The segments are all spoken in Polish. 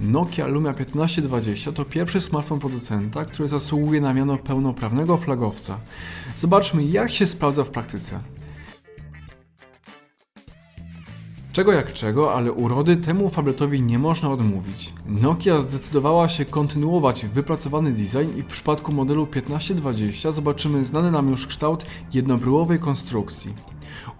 Nokia Lumia 1520 to pierwszy smartfon producenta, który zasługuje na miano pełnoprawnego flagowca. Zobaczmy jak się sprawdza w praktyce. Czego jak czego, ale urody temu fabretowi nie można odmówić. Nokia zdecydowała się kontynuować wypracowany design i w przypadku modelu 1520 zobaczymy znany nam już kształt jednobryłowej konstrukcji.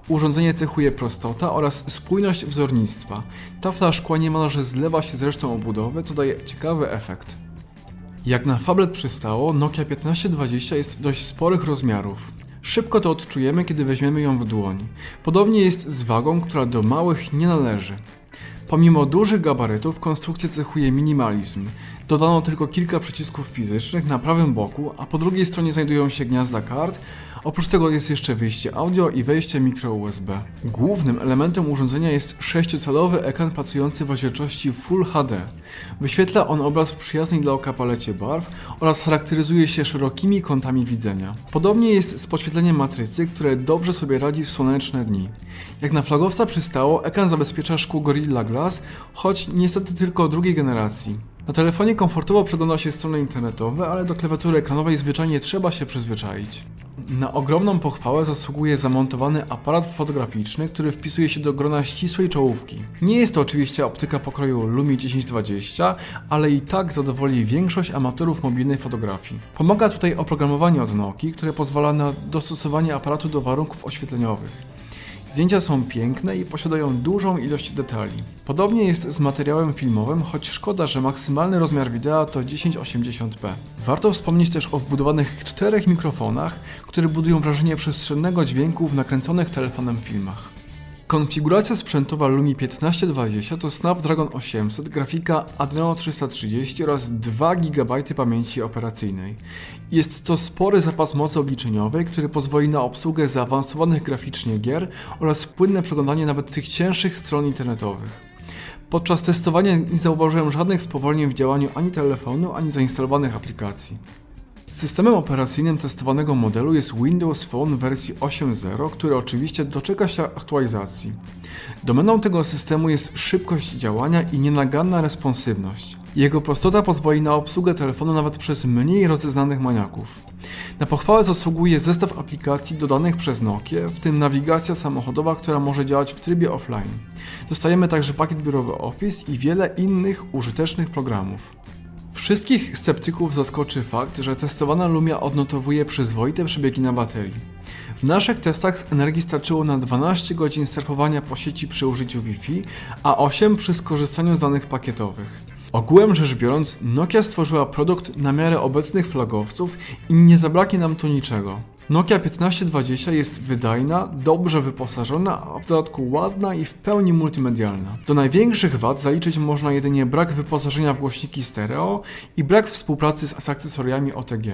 Urządzenie cechuje prostota oraz spójność wzornictwa. Tafla szkła niemalże zlewa się z resztą obudowy, co daje ciekawy efekt. Jak na fablet przystało, Nokia 1520 jest dość sporych rozmiarów. Szybko to odczujemy, kiedy weźmiemy ją w dłoń. Podobnie jest z wagą, która do małych nie należy. Pomimo dużych gabarytów, konstrukcję cechuje minimalizm. Dodano tylko kilka przycisków fizycznych na prawym boku, a po drugiej stronie znajdują się gniazda kart. Oprócz tego jest jeszcze wyjście audio i wejście mikro USB. Głównym elementem urządzenia jest 6-calowy ekran pracujący w rozdzielczości Full HD. Wyświetla on obraz w przyjaznej dla oka palecie barw oraz charakteryzuje się szerokimi kątami widzenia. Podobnie jest z podświetleniem matrycy, które dobrze sobie radzi w słoneczne dni. Jak na flagowca przystało, ekran zabezpiecza szkło Gorilla Glass, choć niestety tylko drugiej generacji. Na telefonie komfortowo przegląda się strony internetowe, ale do klawiatury ekranowej zwyczajnie trzeba się przyzwyczaić. Na ogromną pochwałę zasługuje zamontowany aparat fotograficzny, który wpisuje się do grona ścisłej czołówki. Nie jest to oczywiście optyka pokroju Lumi 1020, ale i tak zadowoli większość amatorów mobilnej fotografii. Pomaga tutaj oprogramowanie od Nokii, które pozwala na dostosowanie aparatu do warunków oświetleniowych. Zdjęcia są piękne i posiadają dużą ilość detali. Podobnie jest z materiałem filmowym, choć szkoda, że maksymalny rozmiar wideo to 1080p. Warto wspomnieć też o wbudowanych czterech mikrofonach, które budują wrażenie przestrzennego dźwięku w nakręconych telefonem filmach. Konfiguracja sprzętowa Lumii 1520 to Snapdragon 800, grafika Adreno 330 oraz 2 GB pamięci operacyjnej. Jest to spory zapas mocy obliczeniowej, który pozwoli na obsługę zaawansowanych graficznie gier oraz płynne przeglądanie nawet tych cięższych stron internetowych. Podczas testowania nie zauważyłem żadnych spowolnień w działaniu ani telefonu, ani zainstalowanych aplikacji. Systemem operacyjnym testowanego modelu jest Windows Phone wersji 8.0, który oczywiście doczeka się aktualizacji. Domeną tego systemu jest szybkość działania i nienaganna responsywność. Jego prostota pozwoli na obsługę telefonu nawet przez mniej rozeznanych maniaków. Na pochwałę zasługuje zestaw aplikacji dodanych przez Nokię, w tym nawigacja samochodowa, która może działać w trybie offline. Dostajemy także pakiet biurowy Office i wiele innych użytecznych programów. Wszystkich sceptyków zaskoczy fakt, że testowana Lumia odnotowuje przyzwoite przebiegi na baterii. W naszych testach energii starczyło na 12 godzin surfowania po sieci przy użyciu Wi-Fi, a 8 przy skorzystaniu z danych pakietowych. Ogółem rzecz biorąc, Nokia stworzyła produkt na miarę obecnych flagowców i nie zabraknie nam tu niczego. Nokia 1520 jest wydajna, dobrze wyposażona, a w dodatku ładna i w pełni multimedialna. Do największych wad zaliczyć można jedynie brak wyposażenia w głośniki stereo i brak współpracy z, akcesoriami OTG.